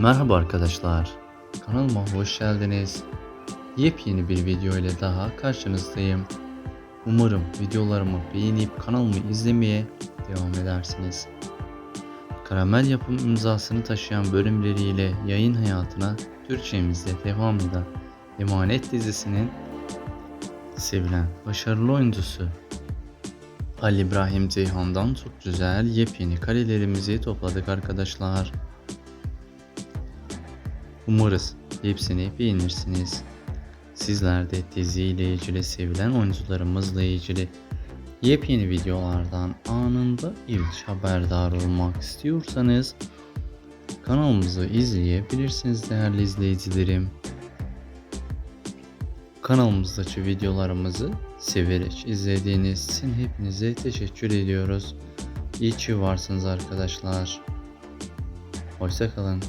Merhaba arkadaşlar. Kanalıma hoş geldiniz. Yepyeni bir video ile daha karşınızdayım. Umarım videolarımı beğenip kanalımı izlemeye devam edersiniz. Karamel yapım imzasını taşıyan bölümleriyle yayın hayatına Türkçemizde devam eden Emanet dizisinin sevilen başarılı oyuncusu Ali İbrahim Ceyhan'dan çok güzel yepyeni karelerimizi topladık arkadaşlar. Umarız hepsini beğenirsiniz. Sizler de diziyle ilgili sevilen oyuncularımızla ilgili yepyeni videolardan anında ilk haberdar olmak istiyorsanız kanalımızı izleyebilirsiniz değerli izleyicilerim. Kanalımızdaki videolarımızı severek izlediğiniz için hepinize teşekkür ediyoruz. İyi ki varsınız arkadaşlar. Hoşçakalın.